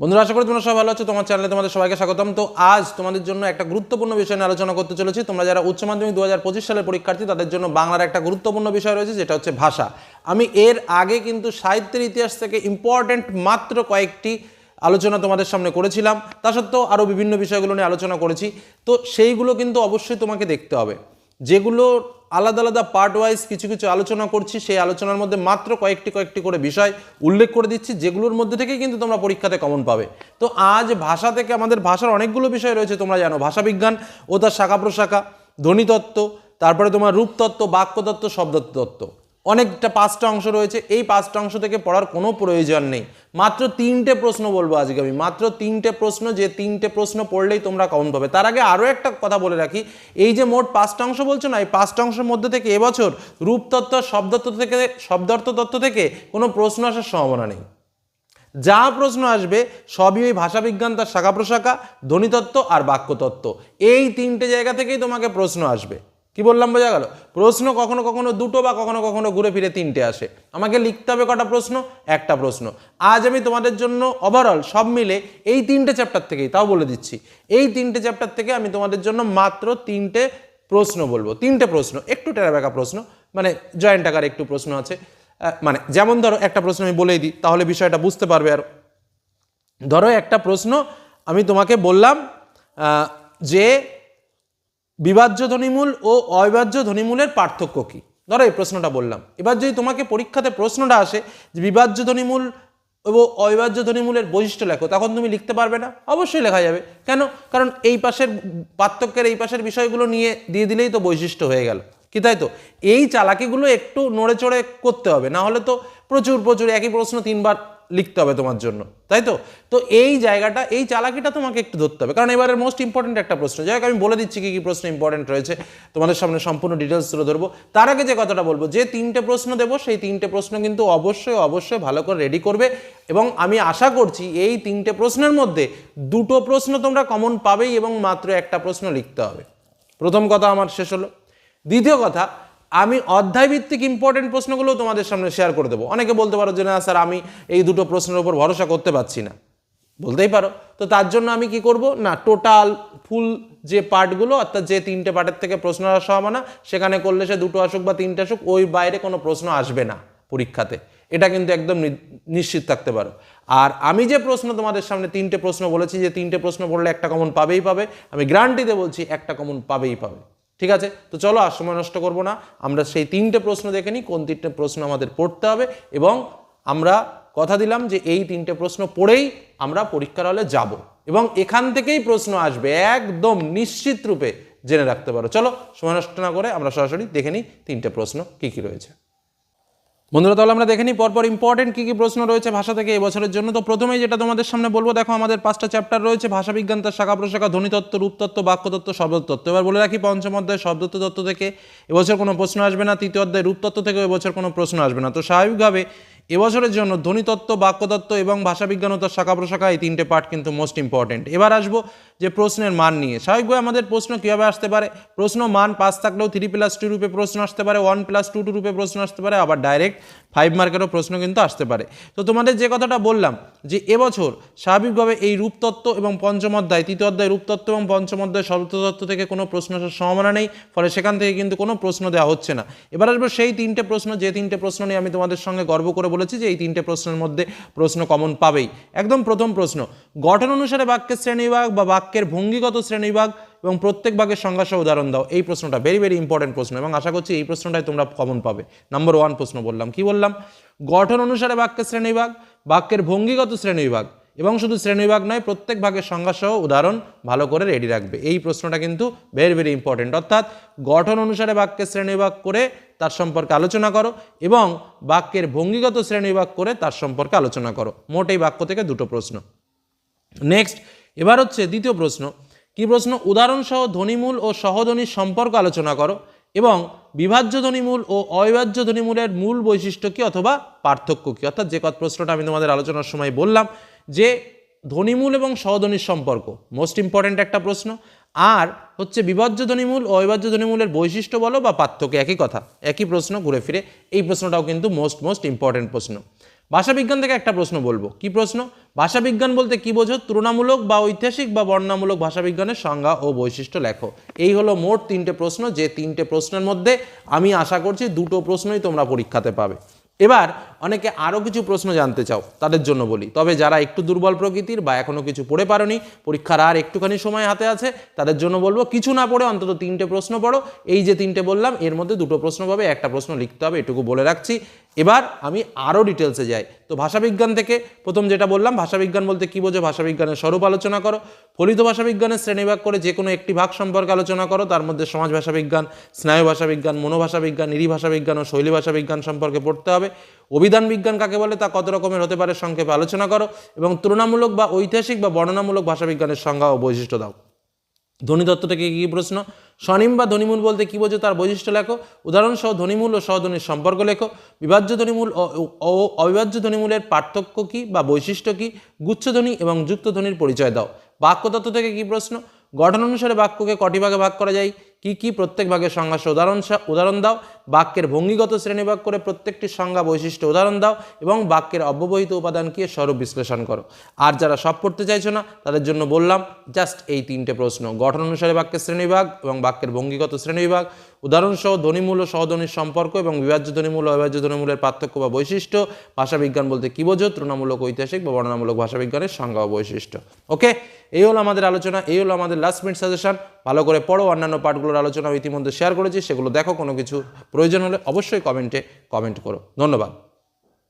বন্ধুরা, আশা করি তোমরা সবাই ভালো আছো। তোমার চ্যানেলে তোমাদের সবাইকে স্বাগতম। তো আজ তোমাদের জন্য একটা গুরুত্বপূর্ণ বিষয় নিয়ে আলোচনা করতে চলেছি। তোমরা যারা উচ্চ মাধ্যমিক দু হাজার পঁচিশ সালের পরীক্ষার্থী, তাদের জন্য বাংলার একটা গুরুত্বপূর্ণ বিষয় রয়েছে, যেটা হচ্ছে ভাষা। আমি এর আগে কিন্তু সাহিত্যের ইতিহাস থেকে ইম্পর্ট্যান্ট মাত্র কয়েকটি আলোচনা তোমাদের সামনে করেছিলাম। তা সত্ত্বেও আরও বিভিন্ন বিষয়গুলো নিয়ে আলোচনা করেছি। তো সেইগুলো কিন্তু অবশ্যই তোমাকে দেখতে হবে। যেগুলো আলাদা আলাদা পার্ট ওয়াইজ কিছু কিছু আলোচনা করছি, সেই আলোচনার মধ্যে মাত্র কয়েকটি কয়েকটি করে বিষয় উল্লেখ করে দিচ্ছি, যেগুলোর মধ্যে থেকে কিন্তু তোমরা পরীক্ষাতে কমন পাবে। তো আজ ভাষা থেকে আমাদের ভাষার অনেকগুলো বিষয় রয়েছে, তোমরা জানো। ভাষাবিজ্ঞান ও তার শাখা প্রশাখা ধ্বনিতত্ত্ব তারপরে তোমার রূপতত্ত্ব বাক্যতত্ত্ব শব্দতত্ত্ব অনেকটা পাঁচটা অংশ রয়েছে। এই পাঁচটা অংশ থেকে পড়ার কোনো প্রয়োজন নেই। মাত্র তিনটে প্রশ্ন বলব আজকে আমি। মাত্র তিনটে প্রশ্ন, যে তিনটে প্রশ্ন পড়লেই তোমরা কমন পাবে তার আগে আরও একটা কথা বলে রাখি। এই যে মোট পাঁচটা অংশ বলছো না, এই পাঁচটা অংশের মধ্যে থেকে এবছর রূপতত্ত্ব, শব্দতত্ত্ব থেকে শব্দার্থ তত্ত্ব থেকে কোনো প্রশ্ন আসার সম্ভাবনা নেই। যা প্রশ্ন আসবে, সবই ওই ভাষাবিজ্ঞান, তার শাখা প্রশাখা, ধ্বনিতত্ত্ব আর বাক্যতত্ত্ব। এই তিনটে জায়গা থেকেই তোমাকে প্রশ্ন আসবে। কি বললাম, বোঝা গেল? প্রশ্ন কখনো কখনো দুটো বা কখনো কখনো ঘুরে ফিরে তিনটে আসে। আমাকে লিখতে হবে কটা প্রশ্ন? একটা প্রশ্ন। আজ আমি তোমাদের জন্য ওভারঅল সব মিলে এই তিনটে চ্যাপ্টার থেকেই, তাও বলে দিচ্ছি, এই তিনটে চ্যাপ্টার থেকে আমি তোমাদের জন্য মাত্র তিনটে প্রশ্ন বলব। তিনটে প্রশ্ন, একটু টেরাবেকা প্রশ্ন মানে জয়েন্ট আকার একটু প্রশ্ন আছে। মানে যেমন ধরো একটা প্রশ্ন আমি বলেই দিই, তাহলে বিষয়টা বুঝতে পারবে আর ধরো একটা প্রশ্ন আমি তোমাকে বললাম যে বিভাজ্য ধ্বনিমূল ও অবিভাজ্য ধ্বনিমূলের পার্থক্য কী? ধরো এই প্রশ্নটা বললাম। এবার যদি তোমাকে পরীক্ষাতে প্রশ্নটা আসে যে বিভাজ্য ধ্বনিমূল এবং অবিভাজ্য ধ্বনিমূলের বৈশিষ্ট্য লেখো, তখন তুমি লিখতে পারবে না। অবশ্যই লেখা যাবে। কেন? কারণ এই পাশের পার্থক্যের এই পাশের বিষয়গুলো নিয়ে দিয়ে দিলেই তো বৈশিষ্ট্য হয়ে গেল। কি তাই তো? এই চালাকিগুলো একটু নড়ে চড়ে করতে হবে, না হলে তো প্রচুর প্রচুর একই প্রশ্ন তিনবার লিখতে হবে তোমার জন্য, তাই তো? তো এই জায়গাটা, এই চালাকিটা তোমাকে একটু ধরতে হবে। কারণ এবারের মোস্ট ইম্পর্টেন্ট একটা প্রশ্ন, যাই হোক, আমি বলে দিচ্ছি কি কি প্রশ্ন ইম্পর্টেন্ট রয়েছে, তোমাদের সামনে সম্পূর্ণ ডিটেলস তুলে ধরবো। তার আগে যে কথাটা বলব, যে তিনটে প্রশ্ন দেবো, সেই তিনটে প্রশ্ন কিন্তু অবশ্যই অবশ্যই ভালো করে রেডি করবে এবং আমি আশা করছি এই তিনটে প্রশ্নের মধ্যে দুটো প্রশ্ন তোমরা কমন পাবেই এবং মাত্র একটা প্রশ্ন লিখতে হবে। প্রথম কথা আমার শেষ হলো। দ্বিতীয় কথা আমি অধ্যায়ভিত্তিক ইম্পর্টেন্ট প্রশ্নগুলো তোমাদের সামনে শেয়ার করে দেবো। অনেকে বলতে পারো যে, না স্যার আমি এই দুটো প্রশ্নের উপর ভরসা করতে পারছি না। বলতেই পারো। তো তার জন্য আমি কি করব? না টোটাল ফুল যে পার্টগুলো অর্থাৎ যে তিনটে পার্টের থেকে প্রশ্ন আসার সম্ভাবনা সেখানে করলে সে দুটো আসুক বা তিনটে আসুক, ওই বাইরে কোনো প্রশ্ন আসবে না পরীক্ষাতে। এটা কিন্তু একদম নিশ্চিত থাকতে পারো। আর আমি যে প্রশ্ন তোমাদের সামনে তিনটে প্রশ্ন বলেছি, যে তিনটে প্রশ্ন পড়লে একটা কমন পাবেই পাবে। আমি গ্যারান্টিতে বলছি, একটা কমন পাবেই পাবে। ঠিক আছে? তো চলো আর সময় নষ্ট করব না। আমরা সেই তিনটে প্রশ্ন দেখে নিই, কোন তিনটে প্রশ্ন আমাদের পড়তে হবে এবং আমরা কথা দিলাম যে এই তিনটে প্রশ্ন পড়েই আমরা পরীক্ষার হলে যাব এবং এখান থেকেই প্রশ্ন আসবে, একদম নিশ্চিত রূপে জেনে রাখতে পারো। চলো, সময় নষ্ট না করে আমরা সরাসরি দেখে নিই তিনটে প্রশ্ন কী কী রয়েছে। বন্ধুরা, তাহলে আমরা দেখে নিই পরপর ইম্পর্টেন্ট কী কী প্রশ্ন রয়েছে ভাষা থেকে এবছরের জন্য। তো প্রথমেই যেটা তোমাদের সামনে বলব, দেখো আমাদের পাঁচটা চ্যাপ্টার রয়েছে। ভাষা বিজ্ঞান তার শাখা প্রশাখা, ধ্বনিতত্ত্ব, রূপতত্ত্ব, বাক্যতত্ত্ব, শব্দতত্ত্ব। এবার বলে রাখি পঞ্চম অধ্যায় শব্দত্ব তত্ত্ব থেকে এবছর কোনো প্রশ্ন আসবে না, তৃতীয় অধ্যায় রূপতত্ত্ব থেকে এবছর কোনো প্রশ্ন আসবে না। তো স্বাভাবিকভাবে এবছরের জন্য ধ্বনিতত্ত্ব, বাক্যতত্ত্ব এবং ভাষাবিজ্ঞান ও শাখা প্রশাখা এই তিনটে পার্ট কিন্তু মোস্ট ইম্পর্টেন্ট এবার আসব যে প্রশ্নের মান নিয়ে। স্বাভাবিকভাবে আমাদের প্রশ্ন কীভাবে আসতে পারে? প্রশ্ন মান পাস থাকলেও থ্রি প্লাস টু রূপে প্রশ্ন আসতে পারে ওয়ান প্লাস টু টু রূপে প্রশ্ন আসতে পারে, আবার ডাইরেক্ট ফাইভ মার্কেরও প্রশ্ন কিন্তু আসতে পারে। তো তোমাদের যে কথাটা বললাম যে এবছর স্বাভাবিকভাবে এই রূপতত্ত্ব এবং পঞ্চম অধ্যায়, তৃতীয় অধ্যায় রূপতত্ত্ব এবং পঞ্চম অধ্যায় শব্দতত্ত্ব থেকে কোনো প্রশ্ন আসার সম্ভাবনা নেই, ফলে সেখান থেকে কিন্তু কোনো প্রশ্ন দেওয়া হচ্ছে না। এবার আসব সেই তিনটে প্রশ্ন, যে তিনটে প্রশ্ন নিয়ে আমি তোমাদের সঙ্গে গর্ব করে বলেছি যে এই তিনটে প্রশ্নের মধ্যে প্রশ্ন কমন পাবেই। একদম প্রথম প্রশ্ন, গঠন অনুসারে বাক্যের শ্রেণীবিভাগ বা বাক্যের ভঙ্গিগত শ্রেণীবিভাগ এবং প্রত্যেক বাক্যের সংজ্ঞা উদাহরণ দাও। এই প্রশ্নটা ভেরি ভেরি ইম্পর্টেন্ট প্রশ্ন এবং আশা করছি এই প্রশ্নটাই তোমরা কমন পাবে। নাম্বার ওয়ান প্রশ্ন বললাম, কি বললাম? গঠন অনুসারে বাক্যের শ্রেণীবিভাগ, বাক্যের ভঙ্গিগত শ্রেণীবিভাগ। এবং শুধু শ্রেণীবিভাগ নয়, প্রত্যেক ভাগের সংজ্ঞা সহ উদাহরণ ভালো করে রেডি রাখবে। এই প্রশ্নটা কিন্তু ভেরি ভেরি ইম্পর্টেন্ট অর্থাৎ গঠন অনুসারে বাক্যের শ্রেণীবিভাগ করে তার সম্পর্কে আলোচনা করো এবং বাক্যের ভঙ্গিগত শ্রেণীবিভাগ করে তার সম্পর্কে আলোচনা করো। মোট এই বাক্য থেকে দুটো প্রশ্ন। নেক্সট এবার হচ্ছে দ্বিতীয় প্রশ্ন। কি প্রশ্ন? উদাহরণসহ ধ্বনিমূল ও সহধ্বনির সম্পর্ক আলোচনা করো এবং বিভাজ্য ধ্বনিমূল ও অবিভাজ্য ধ্বনিমূলের মূল বৈশিষ্ট্য কী অথবা পার্থক্য কী? অর্থাৎ যে কত প্রশ্নটা আমি তোমাদের আলোচনার সময় বললাম যে ধ্বনিমূল এবং সহধ্বনির সম্পর্ক মোস্ট ইম্পর্ট্যান্ট একটা প্রশ্ন, আর হচ্ছে বিভাজ্য ধ্বনিমূল ও অবিভাজ্য ধ্বনিমূলের বৈশিষ্ট্য বলো বা পার্থক্য, একই কথা, একই প্রশ্ন ঘুরে ফিরে, এই প্রশ্নটাও কিন্তু মোস্ট মোস্ট ইম্পর্ট্যান্ট প্রশ্ন। ভাষাবিজ্ঞান থেকে একটা প্রশ্ন বলব, কি প্রশ্ন? ভাষাবিজ্ঞান বলতে কি বোঝো? তুলনামূলক বা ঐতিহাসিক বা বর্ণনামূলক ভাষাবিজ্ঞানের সংজ্ঞা ও বৈশিষ্ট্য লেখো। এই হলো মোট তিনটে প্রশ্ন, যে তিনটে প্রশ্নের মধ্যে আমি আশা করছি দুটো প্রশ্নই তোমরা পরীক্ষাতে পাবে। এবার অনেকে আরও কিছু প্রশ্ন জানতে চাও, তাদের জন্য বলি। তবে যারা একটু দুর্বল প্রকৃতির বা এখনও কিছু পড়ে পারোনি, পরীক্ষার আর একটুখানি সময় হাতে আছে, তাদের জন্য বলব কিছু না পড়ে অন্তত তিনটে প্রশ্ন পড়ো। এই যে তিনটে বললাম, এর মধ্যে দুটো প্রশ্ন পাবে, একটা প্রশ্ন লিখতে হবে, এটুকু বলে রাখছি। এবার আমি আরও ডিটেলসে যাই। তো ভাষাবিজ্ঞান থেকে প্রথম যেটা বললাম, ভাষাবিজ্ঞান বলতে কী বোঝো? ভাষাবিজ্ঞানের স্বরূপ আলোচনা করো। ফলিত ভাষাবিজ্ঞানের শ্রেণীভাগ করে যে কোনো একটি ভাগ সম্পর্কে আলোচনা করো। তার মধ্যে সমাজ ভাষাবিজ্ঞান, স্নায়ু ভাষাবিজ্ঞান, মনোভাষাবিজ্ঞান নিরী ভাষাবিজ্ঞান ও শৈলী ভাষাবিজ্ঞান সম্পর্কে পড়তে হবে। অভিধান বিজ্ঞান কাকে বলে তা কত রকমের হতে পারে সংক্ষেপে আলোচনা করো এবং তুলনামূলক বা ঐতিহাসিক বা বর্ণনামূলক ভাষাবিজ্ঞানের সংজ্ঞা ও বৈশিষ্ট্য দাও। ধ্বনিতত্ত্ব থেকে কী প্রশ্ন? স্বনিম বা ধ্বনিমূল বলতে কী বোঝো তার বৈশিষ্ট্য লেখো। উদাহরণসহ ধ্বনিমূল ও সহধ্বনির সম্পর্ক লেখো। বিভাজ্য ধ্বনিমূল ও অবিভাজ্য ধ্বনিমূলের পার্থক্য কী বা বৈশিষ্ট্য কী? গুচ্ছধ্বনি এবং যুক্ত ধ্বনির পরিচয় দাও। বাক্যতত্ত্ব থেকে কী প্রশ্ন? গঠন অনুসারে বাক্যকে কটি ভাগে ভাগ করা যায়? কি কি প্রত্যেক ভাগের সংজ্ঞা উদাহরণ উদাহরণ দাও। বাক্যের ভঙ্গিগত শ্রেণীভাগ করে প্রত্যেকটি সংজ্ঞা বৈশিষ্ট্য উদাহরণ দাও এবং বাক্যের অব্যবহিত উপাদান কি স্বরূপ বিশ্লেষণ করো। আর যারা সব পড়তে চাইছো না, তাদের জন্য বললাম জাস্ট এই তিনটে প্রশ্ন। গঠন অনুসারে বাক্যের শ্রেণীবিভাগ এবং বাক্যের ভঙ্গিগত শ্রেণীবিভাগ। উদাহরণসহ ধ্বনিমূল ও সহধ্বনির সম্পর্ক এবং বিভাজ্য ধ্বনিমূল অবিভাজ্য ধ্বনিমূলের পার্থক্য বা বৈশিষ্ট্য। ভাষাবিজ্ঞান বলতে কী বোঝো? তুলনামূলক ঐতিহাসিক বা বর্ণনামূলক ভাষাবিজ্ঞানের সংজ্ঞা ও বৈশিষ্ট্য। ওকে এই হলো আমাদের আলোচনা, এই হলো আমাদের লাস্ট মিনিট সাজেশন ভালো করে পড়ো, অন্যান্য পার্টগুলোর আলোচনা ইতিমধ্যে শেয়ার করেছি, সেগুলো দেখো, কোনো কিছু প্রয়োজন হলে অবশ্যই কমেন্টে কমেন্ট করো। ধন্যবাদ।